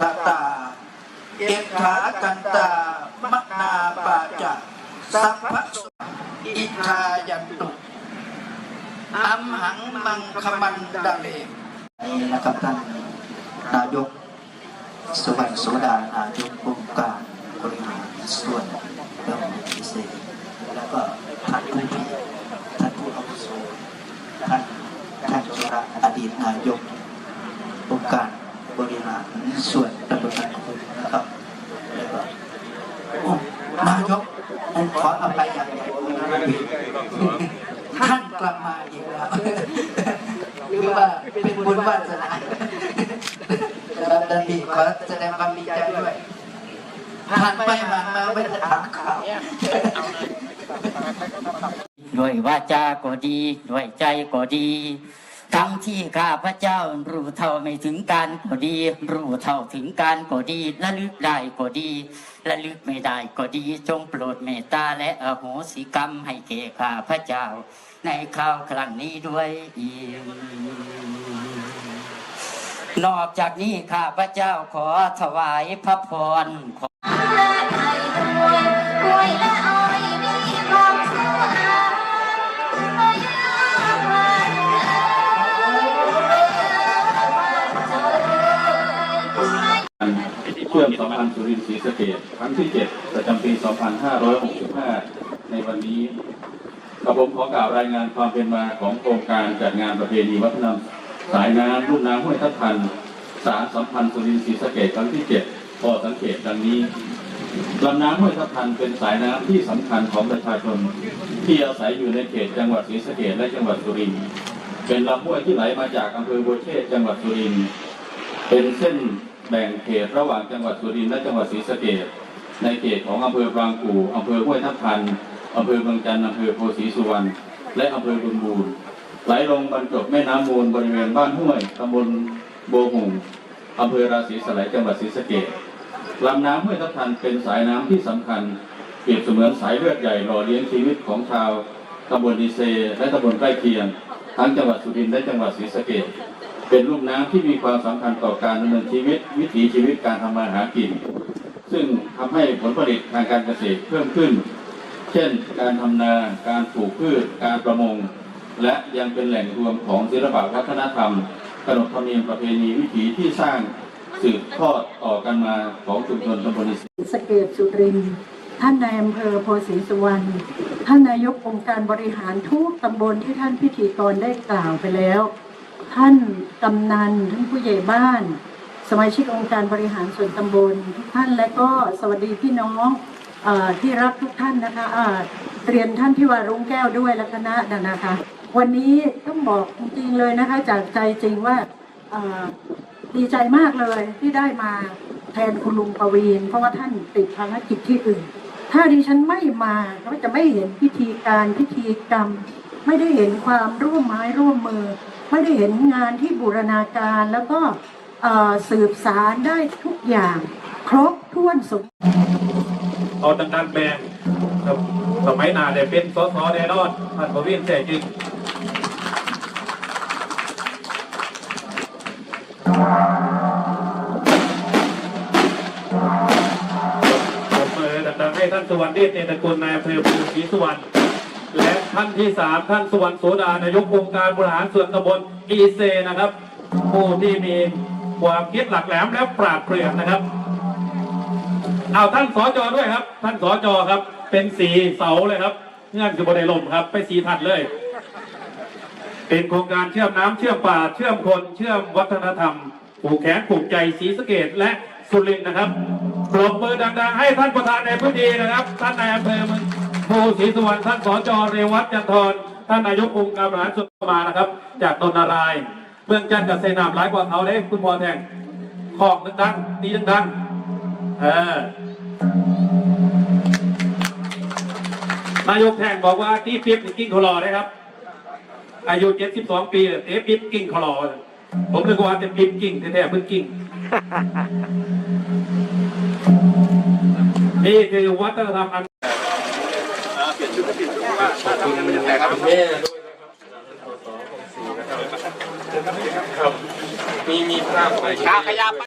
ตาตา เอกขากันตามะนาปาจะสัพพสุอิทายันตุอัมหังมังคมันดาเลนี่นะครับท่านนายกสุวรรณโสดานายกองค์การบริหารส่วนตำบลพิเศษแล้วก็ท่านผู้พี่ท่านผู้อาวุโสท่านท่านจุระอดีตนายกองค์การ บริหารส่วนตำบลนาคุณนะครับแล้วก็นายกผมขออภัยอย่างใหญ่ท่านกลับมาอีกแล้วหรือว่าเป็นบุญวาสนาแล้วดันดีขอแสดงความดีใจด้วยผ่านไปผ่านมาไม่ได้ถามข่าวด้วยวาจาก็ดี ด้วยใจก็ดี ทั้งที่ข้าพระเจ้ารู้เท่าไม่ถึงการก็ดี รู้เท่าถึงการก็ดีและลึกได้ก็ดีและลึกไม่ได้ก็ดีจงโปรดเมตตาและอโหสิกรรมให้แก่ข้าพระเจ้า ในคราวครั้งนี้ด้วยอีนอกจากนี้ข้าพระเจ้าขอถวายพระพรขอและไทยด้วยกล้วยและอ้ สิสเกดครั้งที่ 7 ประจำปี 2565 ในวันนี้กระผมขอกล่าวรายงานความเป็นมาของโครงการจัดงานประเพณีวัฒนธรรมสายน้ำรุ่นน้ำห้วยทับทัน สารสัมพันธ์สุรินทร์ศรีสะเกดครั้งที่ 7 พอสังเกตดังนี้ลำน้ำห้วยทับทันเป็นสายน้ำที่สำคัญของประชาชน ที่อาศัยอยู่ในเขตจังหวัดศรีสะเกดและจังหวัดสุรินทร์เป็นลำห้วยที่ไหลมาจากอำเภอบัวเชษจังหวัดสุรินทร์เป็นเส้น แบ่งเขตระหว่างจังหวัดสุรินทร์และจังหวัดศรีสะเกษในเขตของอำเภอบางปูอำเภอห้วยทับทันอำเภอบางจันทร์อำเภอโพธิ์ศรีสุวรรณและอำเภอบุญบูรณ์ไหลลงบรรจบแม่น้ำมูลบริเวณบ้านห้วยตำบลโบหุงอำเภอราศีสไลยจังหวัดศรีสะเกษลำน้ำห้วยทับทันเป็นสายน้ำที่สำคัญเปรียบเสมือนสายเลือดใหญ่หล่อเลี้ยงชีวิตของชาวตำบลดีเซ และตำบลใกล้เคียง ทั้งจังหวัดสุรินทร์และจังหวัดศรีสะเกษ เป็นลุ่มน้ำที่มีความสำคัญต่อการดำเนินชีวิต วิถีชีวิตการทำมาหากิน ซึ่งทำให้ผลผลิตทางการเกษตรเพิ่มขึ้น เช่น การทำนา การปลูกพืช การประมง และยังเป็นแหล่งรวมของศิลปวัฒนธรรมขนบธรรมเนียมประเพณีวิถีที่สร้างสืบทอดต่อกันมาของชุมชนตำบลอิสสเกตสุรินท่านนายอำเภอโพธิ์ศรีสุวรรณท่านนายกองค์การบริหารทุกตำบลที่ท่านพิธีกรได้กล่าวไปแล้ว ท่านกำนันท่านผู้ใหญ่บ้าน สมาชิกองค์การบริหารส่วนตำบลทุกท่านและก็สวัสดีพี่น้องอที่รักทุกท่านนะคะอ่าเรียนท่านที่ว่ารุ้งแก้วด้วยและคณะนะคะ วันนี้ต้องบอกจริงๆเลยนะคะ จากใจจริงว่าดีใจมากเลยที่ได้มาแทนคุณลุงประวีนเพราะว่าท่านติดภารกิจที่อื่น ถ้าดิฉันไม่มาก็จะไม่เห็นพิธีการพิธีกรรม ไม่ได้เห็นความร่วมไม้ร่วมมือ ไม่ได้เห็นงานที่บูรณาการแล้วก็สืบสารได้ทุกอย่าง ครบถ้วนสมเอาดังๆแปลงสมัยหน้าได้เป็นสสแน่นอนท่านประวินแท้จริงผมมือดังๆให้ท่านสุวรรณเดชเนตระกุลนายอำเภอภูศรีสุวรรณ ท่านที่สามท่านสุวรรณโสดานายกองค์การบริหารส่วนตำบลอีเซนะครับ ผู้ที่มีความคิดหลักแหลมและปราดเปรื่องนะครับ เอาท่านสจด้วยครับ ท่านสจครับ เป็นสีเสาเลยครับ เงื่อนคือบไดลมครับ ไปสีถัดเลย เป็นโครงการเชื่อมน้ำเชื่อมป่า เชื่อมคน เชื่อมวัฒนธรรมผูกแขนผูกใจศรีสะเกดและสุรินนะครับปรบมือดังๆ ให้ท่านประธานในพื้นที่นะครับ ท่านนายอำเภอเมือง ภูศรีสุวรรณท่านสจเรวัตจันทรท่านนายกองค์การบริหารส่วนมานะครับ จากตนนารายณ์เมืองจันทร์กับเซนามหลายกว่าเขาได้คุณพอแทงขอกดังๆตีดังๆเออนายกแทงบอกว่าที่ปิ๊บนี่กิ้งคลอได้ครับ อายุ72ปีเอ๊ะปิ๊บกิ้งคลอผมนึกว่าจะปิ๊บกิ้งแท้ๆเพิ่งกิ้งนี่คือวัฒนธรรมอัน มีมีภาพไป